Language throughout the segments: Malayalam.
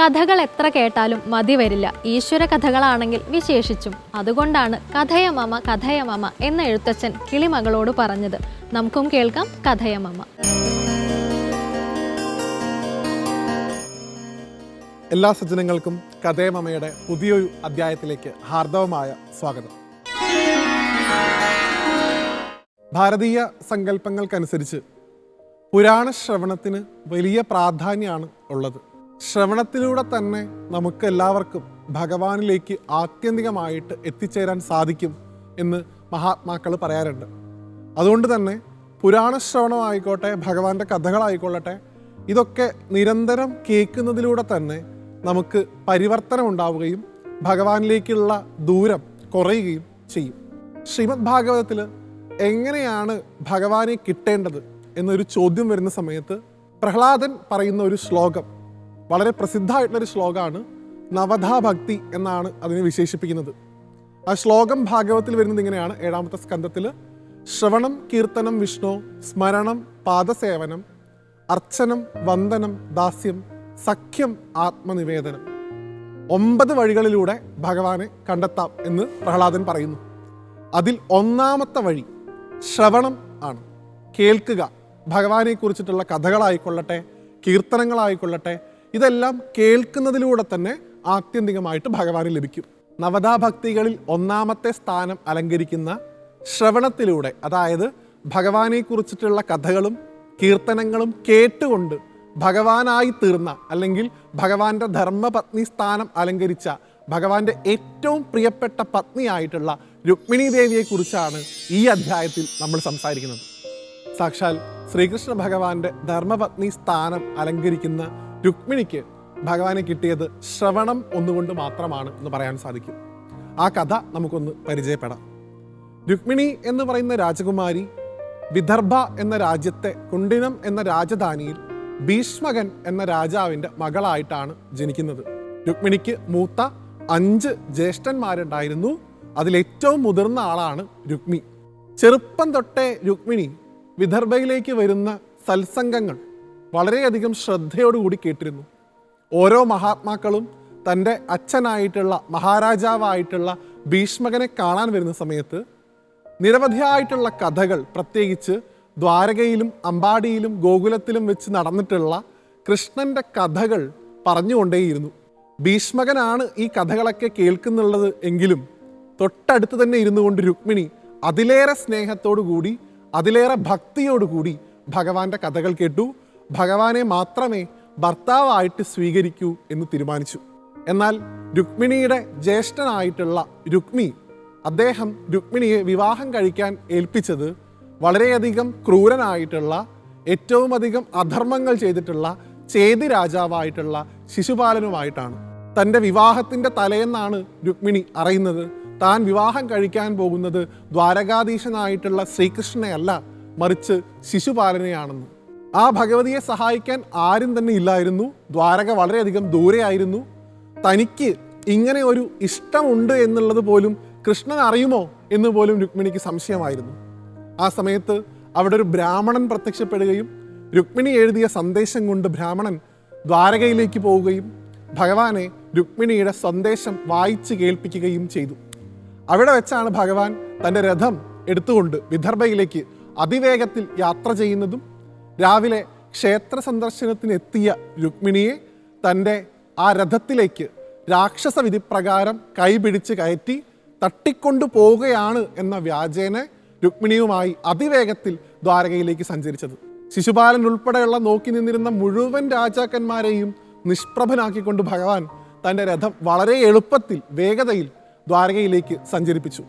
കഥകൾ എത്ര കേട്ടാലും മതി വരില്ല. ഈശ്വര കഥകളാണെങ്കിൽ വിശേഷിച്ചും. അതുകൊണ്ടാണ് കഥയമമ കഥയമമ എന്ന എഴുത്തച്ഛൻ കിളിമകളോട് പറഞ്ഞത്. നമുക്കും കേൾക്കാം കഥയമമ എല്ലാ സജ്ജനങ്ങൾക്കും കഥയമാമയുടെ പുതിയൊരു അധ്യായത്തിലേക്ക് ഹാർദവമായ സ്വാഗതം. ഭാരതീയ സങ്കല്പങ്ങൾക്കനുസരിച്ച് പുരാണ ശ്രവണത്തിന് വലിയ പ്രാധാന്യമാണ് ഉള്ളത്. ശ്രവണത്തിലൂടെ തന്നെ നമുക്ക് എല്ലാവർക്കും ഭഗവാനിലേക്ക് ആത്യന്തികമായിട്ട് എത്തിച്ചേരാൻ സാധിക്കും എന്ന് മഹാത്മാക്കൾ പറയാറുണ്ട്. അതുകൊണ്ട് തന്നെ പുരാണ ശ്രവണമായിക്കോട്ടെ ഭഗവാന്റെ കഥകളായിക്കൊള്ളട്ടെ ഇതൊക്കെ നിരന്തരം കേൾക്കുന്നതിലൂടെ തന്നെ നമുക്ക് പരിവർത്തനം ഉണ്ടാവുകയും ഭഗവാനിലേക്കുള്ള ദൂരം കുറയുകയും ചെയ്യും. ശ്രീമദ് ഭാഗവതത്തിൽ എങ്ങനെയാണ് ഭഗവാനെ കിട്ടേണ്ടത് എന്നൊരു ചോദ്യം വരുന്ന സമയത്ത് പ്രഹ്ലാദൻ പറയുന്ന ഒരു ശ്ലോകം വളരെ പ്രസിദ്ധമായിട്ടുള്ളൊരു ശ്ലോകമാണ് നവധാ ഭക്തി എന്നാണ് അതിനെ വിശേഷിപ്പിക്കുന്നത്. ആ ശ്ലോകം ഭാഗവത്തിൽ വരുന്നത് ഇങ്ങനെയാണ്. ഏഴാമത്തെ സ്കന്ധത്തിൽ ശ്രവണം കീർത്തനം വിഷ്ണു സ്മരണം പാദസേവനം അർച്ചനം വന്ദനം ദാസ്യം സഖ്യം ആത്മനിവേദനം. ഒമ്പത് വഴികളിലൂടെ ഭഗവാനെ കണ്ടെത്താം എന്ന് പ്രഹ്ലാദൻ പറയുന്നു. അതിൽ ഒന്നാമത്തെ വഴി ശ്രവണം ആണ്. കേൾക്കുക. ഭഗവാനെ കുറിച്ചിട്ടുള്ള കഥകളായിക്കൊള്ളട്ടെ കീർത്തനങ്ങളായിക്കൊള്ളട്ടെ ഇതെല്ലാം കേൾക്കുന്നതിലൂടെ തന്നെ ആത്യന്തികമായിട്ട് ഭഗവാന് ലഭിക്കും. നവതാഭക്തികളിൽ ഒന്നാമത്തെ സ്ഥാനം അലങ്കരിക്കുന്ന ശ്രവണത്തിലൂടെ അതായത് ഭഗവാനെ കുറിച്ചിട്ടുള്ള കഥകളും കീർത്തനങ്ങളും കേട്ടുകൊണ്ട് ഭഗവാനായി തീർന്ന അല്ലെങ്കിൽ ഭഗവാന്റെ ധർമ്മപത്നി സ്ഥാനം അലങ്കരിച്ച ഭഗവാന്റെ ഏറ്റവും പ്രിയപ്പെട്ട പത്നിയായിട്ടുള്ള രുക്മിണി ദേവിയെക്കുറിച്ചാണ് ഈ അധ്യായത്തിൽ നമ്മൾ സംസാരിക്കുന്നത്. സാക്ഷാൽ ശ്രീകൃഷ്ണ ഭഗവാന്റെ ധർമ്മപത്നി സ്ഥാനം അലങ്കരിക്കുന്ന രുക്മിണിക്ക് ഭഗവാനെ കിട്ടിയത് ശ്രവണം ഒന്നുകൊണ്ട് മാത്രമാണ് എന്ന് പറയാൻ സാധിക്കും. ആ കഥ നമുക്കൊന്ന് പരിചയപ്പെടാം. രുക്മിണി എന്ന് പറയുന്ന രാജകുമാരി വിദർഭ എന്ന രാജ്യത്തെ കുണ്ടിനം എന്ന രാജധാനിയിൽ ഭീഷ്മകൻ എന്ന രാജാവിന്റെ മകളായിട്ടാണ് ജനിക്കുന്നത്. രുക്മിണിക്ക് മൂത്ത അഞ്ച് ജ്യേഷ്ഠന്മാരുണ്ടായിരുന്നു. അതിലേറ്റവും മുതിർന്ന ആളാണ് രുക്മി. ചെറുപ്പം തൊട്ടേ രുക്മിണി വിദർഭയിലേക്ക് വരുന്ന സത്സംഗങ്ങൾ വളരെയധികം ശ്രദ്ധയോടുകൂടി കേട്ടിരുന്നു. ഓരോ മഹാത്മാക്കളും തന്റെ അച്ഛനായിട്ടുള്ള മഹാരാജാവായിട്ടുള്ള ഭീഷ്മകനെ കാണാൻ വരുന്ന സമയത്ത് നിരവധിയായിട്ടുള്ള കഥകൾ പ്രത്യേകിച്ച് ദ്വാരകയിലും അമ്പാടിയിലും ഗോകുലത്തിലും വെച്ച് നടന്നിട്ടുള്ള കൃഷ്ണന്റെ കഥകൾ പറഞ്ഞുകൊണ്ടേയിരുന്നു. ഭീഷ്മകനാണ് ഈ കഥകളൊക്കെ കേൾക്കുന്നുള്ളത് എങ്കിലും തൊട്ടടുത്ത് തന്നെ ഇരുന്നു കൊണ്ട് രുക്മിണി അതിലേറെ സ്നേഹത്തോടു കൂടി അതിലേറെ ഭക്തിയോടുകൂടി ഭഗവാന്റെ കഥകൾ കേട്ടു. ഭഗവാനെ മാത്രമേ ഭർത്താവായിട്ട് സ്വീകരിക്കൂ എന്ന് തീരുമാനിച്ചു. എന്നാൽ രുക്മിണിയുടെ ജ്യേഷ്ഠനായിട്ടുള്ള രുക്മി അദ്ദേഹം രുക്മിണിയെ വിവാഹം കഴിക്കാൻ ഏൽപ്പിച്ചത് വളരെയധികം ക്രൂരനായിട്ടുള്ള ഏറ്റവും അധികം അധർമ്മങ്ങൾ ചെയ്തിട്ടുള്ള ചേതി രാജാവായിട്ടുള്ള ശിശുപാലനുമായിട്ടാണ്. തന്റെ വിവാഹത്തിന്റെ തലേന്നാണ് രുക്മിണി അറിയുന്നത്. താൻ വിവാഹം കഴിക്കാൻ പോകുന്നത് ദ്വാരകാധീശനായിട്ടുള്ള ശ്രീകൃഷ്ണനെയല്ല മറിച്ച് ശിശുപാലനെയാണെന്ന്. ആ ഭഗവതിയെ സഹായിക്കാൻ ആരും തന്നെ ഇല്ലായിരുന്നു. ദ്വാരക വളരെയധികം ദൂരെയായിരുന്നു. തനിക്ക് ഇങ്ങനെ ഒരു ഇഷ്ടമുണ്ട് എന്നുള്ളത് പോലും കൃഷ്ണൻ അറിയുമോ എന്ന് പോലും രുക്മിണിക്ക് സംശയമായിരുന്നു. ആ സമയത്ത് അവിടെ ഒരു ബ്രാഹ്മണൻ പ്രത്യക്ഷപ്പെടുകയും രുക്മിണി എഴുതിയ സന്ദേശം കൊണ്ട് ബ്രാഹ്മണൻ ദ്വാരകയിലേക്ക് പോവുകയും ഭഗവാനെ രുക്മിണിയുടെ സന്ദേശം വായിച്ച് കേൾപ്പിക്കുകയും ചെയ്തു. അവിടെ വെച്ചാണ് ഭഗവാൻ തന്റെ രഥം എടുത്തുകൊണ്ട് വിദർഭയിലേക്ക് അതിവേഗത്തിൽ യാത്ര ചെയ്യുന്നതും രാവിലെ ക്ഷേത്ര സന്ദർശനത്തിന് എത്തിയ രുക്മിണിയെ തന്റെ ആ രഥത്തിലേക്ക് രാക്ഷസ വിധിപ്രകാരം കൈപിടിച്ച് കയറ്റി തട്ടിക്കൊണ്ടു പോവുകയാണ് എന്ന വ്യാജേന രുക്മിണിയുമായി അതിവേഗത്തിൽ ദ്വാരകയിലേക്ക് സഞ്ചരിച്ചത്. ശിശുപാലൻ ഉൾപ്പെടെയുള്ള നോക്കി നിന്നിരുന്ന മുഴുവൻ രാജാക്കന്മാരെയും നിഷ്പ്രഭനാക്കിക്കൊണ്ട് ഭഗവാൻ തന്റെ രഥം വളരെ എളുപ്പത്തിൽ വേഗതയിൽ ദ്വാരകയിലേക്ക് സഞ്ചരിപ്പിച്ചു.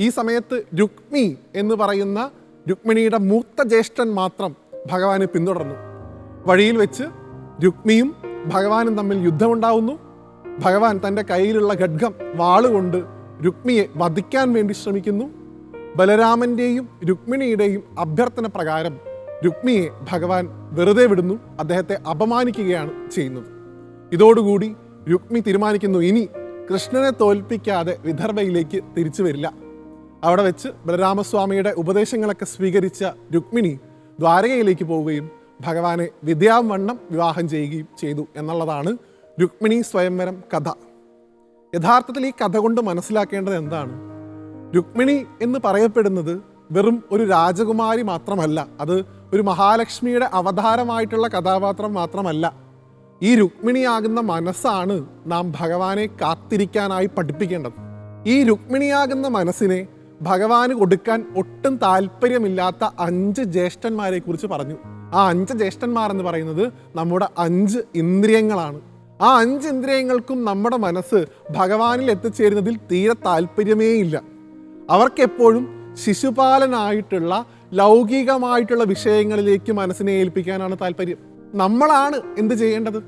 ഈ സമയത്ത് രുക്മി എന്ന് പറയുന്ന രുക്മിണിയുടെ മൂത്ത ജ്യേഷ്ഠൻ മാത്രം ഭഗവാനെ പിന്തുടർന്നു. വഴിയിൽ വെച്ച് രുക്മിയും ഭഗവാനും തമ്മിൽ യുദ്ധമുണ്ടാവുന്നു. ഭഗവാൻ തന്റെ കയ്യിലുള്ള ഖഡ്ഗം വാളുകൊണ്ട് രുക്മിയെ വധിക്കാൻ വേണ്ടി ശ്രമിക്കുന്നു. ബലരാമന്റെയും രുക്മിണിയുടെയും അഭ്യർത്ഥന പ്രകാരം രുക്മിയെ ഭഗവാൻ വെറുതെ വിടുന്നു. അദ്ദേഹത്തെ അപമാനിക്കുകയാണ് ചെയ്യുന്നത്. ഇതോടുകൂടി രുക്മി തീരുമാനിക്കുന്നു ഇനി കൃഷ്ണനെ തോൽപ്പിക്കാതെ വിദർഭയിലേക്ക് തിരിച്ചു വരില്ല. അവിടെ വെച്ച് ബലരാമസ്വാമിയുടെ ഉപദേശങ്ങളൊക്കെ സ്വീകരിച്ച രുക്മിണി ദ്വാരകയിലേക്ക് പോവുകയും ഭഗവാനെ വിദ്യാവണ്ണം വിവാഹം ചെയ്യുകയും ചെയ്തു എന്നുള്ളതാണ് രുക്മിണി സ്വയംവരം കഥ. യഥാർത്ഥത്തിൽ ഈ കഥ കൊണ്ട് മനസ്സിലാക്കേണ്ടത് എന്താണ്? രുക്മിണി എന്ന് പറയപ്പെടുന്നത് വെറും ഒരു രാജകുമാരി മാത്രമല്ല അത് ഒരു മഹാലക്ഷ്മിയുടെ അവതാരമായിട്ടുള്ള കഥാപാത്രം മാത്രമല്ല. ഈ രുക്മിണിയാകുന്ന മനസ്സാണ് നാം ഭഗവാനെ കാത്തിരിക്കാനായി പഠിപ്പിക്കേണ്ടത്. ഈ രുക്മിണിയാകുന്ന മനസ്സിനെ ഭഗവാന് കൊടുക്കാൻ ഒട്ടും താല്പര്യമില്ലാത്ത അഞ്ച് ജ്യേഷ്ഠന്മാരെ കുറിച്ച് പറഞ്ഞു. ആ അഞ്ച് ജ്യേഷ്ഠന്മാർ എന്ന് പറയുന്നത് നമ്മുടെ അഞ്ച് ഇന്ദ്രിയങ്ങളാണ്. ആ അഞ്ച് ഇന്ദ്രിയങ്ങൾക്കും നമ്മുടെ മനസ്സ് ഭഗവാനിൽ എത്തിച്ചേരുന്നതിൽ തീരെ താല്പര്യമേ ഇല്ല. അവർക്കെപ്പോഴും ശിശുപാലനായിട്ടുള്ള ലൗകികമായിട്ടുള്ള വിഷയങ്ങളിലേക്ക് മനസ്സിനെ ഏൽപ്പിക്കാനാണ് താല്പര്യം. നമ്മളാണ് എന്ത് ചെയ്യേണ്ടത്?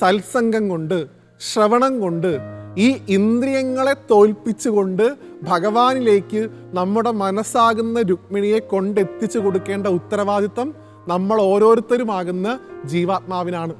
സത്സംഗം കൊണ്ട് ശ്രവണം കൊണ്ട് ഈ ഇന്ദ്രിയങ്ങളെ തോൽപ്പിച്ചുകൊണ്ട് ഭഗവാനിലേക്ക് നമ്മുടെ മനസ്സാകുന്ന രുക്മിണിയെ കൊണ്ടെത്തിച്ചു കൊടുക്കേണ്ട ഉത്തരവാദിത്തം നമ്മൾ ഓരോരുത്തരുമാകുന്ന ജീവാത്മാവിനാണ്.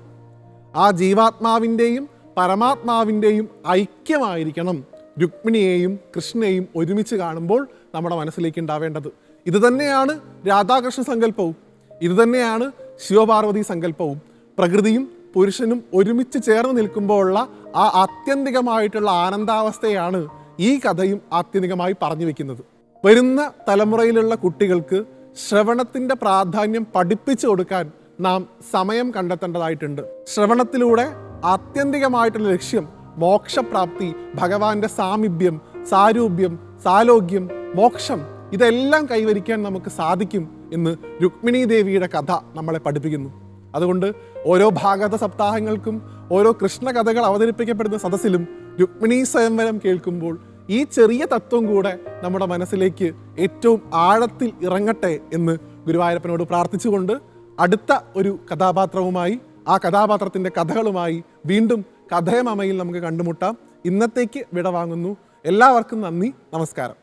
ആ ജീവാത്മാവിന്റെയും പരമാത്മാവിന്റെയും ഐക്യമായിരിക്കണം രുക്മിണിയെയും കൃഷ്ണനെയും ഒരുമിച്ച് കാണുമ്പോൾ നമ്മുടെ മനസ്സിലേക്ക് ഉണ്ടാവേണ്ടത്. ഇത് തന്നെയാണ് രാധാകൃഷ്ണ സങ്കല്പവും. ഇത് തന്നെയാണ് ശിവപാർവതി സങ്കല്പവും. പ്രകൃതിയും പുരുഷനും ഒരുമിച്ച് ചേർന്ന് നിൽക്കുമ്പോഴുള്ള ആ ആത്യന്തികമായിട്ടുള്ള ആനന്ദാവസ്ഥയാണ് ഈ കഥയും ആത്യന്തികമായി പറഞ്ഞു വെക്കുന്നത്. വരുന്ന തലമുറയിലുള്ള കുട്ടികൾക്ക് ശ്രവണത്തിന്റെ പ്രാധാന്യം പഠിപ്പിച്ചു കൊടുക്കാൻ നാം സമയം കണ്ടെത്തേണ്ടതായിട്ടുണ്ട്. ശ്രവണത്തിലൂടെ ആത്യന്തികമായിട്ടുള്ള ലക്ഷ്യം മോക്ഷപ്രാപ്തി ഭഗവാന്റെ സാമീപ്യം സാരൂപ്യം സാലോഗ്യം മോക്ഷം ഇതെല്ലാം കൈവരിക്കാൻ നമുക്ക് സാധിക്കും എന്ന് രുക്മിണി ദേവിയുടെ കഥ നമ്മളെ പഠിപ്പിക്കുന്നു. അതുകൊണ്ട് ഓരോ ഭാഗവത സപ്താഹങ്ങൾക്കും ഓരോ കൃഷ്ണകഥകൾ അവതരിപ്പിക്കപ്പെടുന്ന സദസ്സിലും രുക്മിണി സ്വയംവരം കേൾക്കുമ്പോൾ ഈ ചെറിയ തത്വം കൂടെ നമ്മുടെ മനസ്സിലേക്ക് ഏറ്റവും ആഴത്തിൽ ഇറങ്ങട്ടെ എന്ന് ഗുരുവായൂരപ്പനോട് പ്രാർത്ഥിച്ചുകൊണ്ട് അടുത്ത ഒരു കഥാപാത്രവുമായി ആ കഥാപാത്രത്തിന്റെ കഥകളുമായി വീണ്ടും കഥയമമയിൽ നമുക്ക് കണ്ടുമുട്ടാം. ഇന്നത്തേക്ക് വിട വാങ്ങുന്നു എല്ലാവർക്കും നന്ദി. നമസ്കാരം.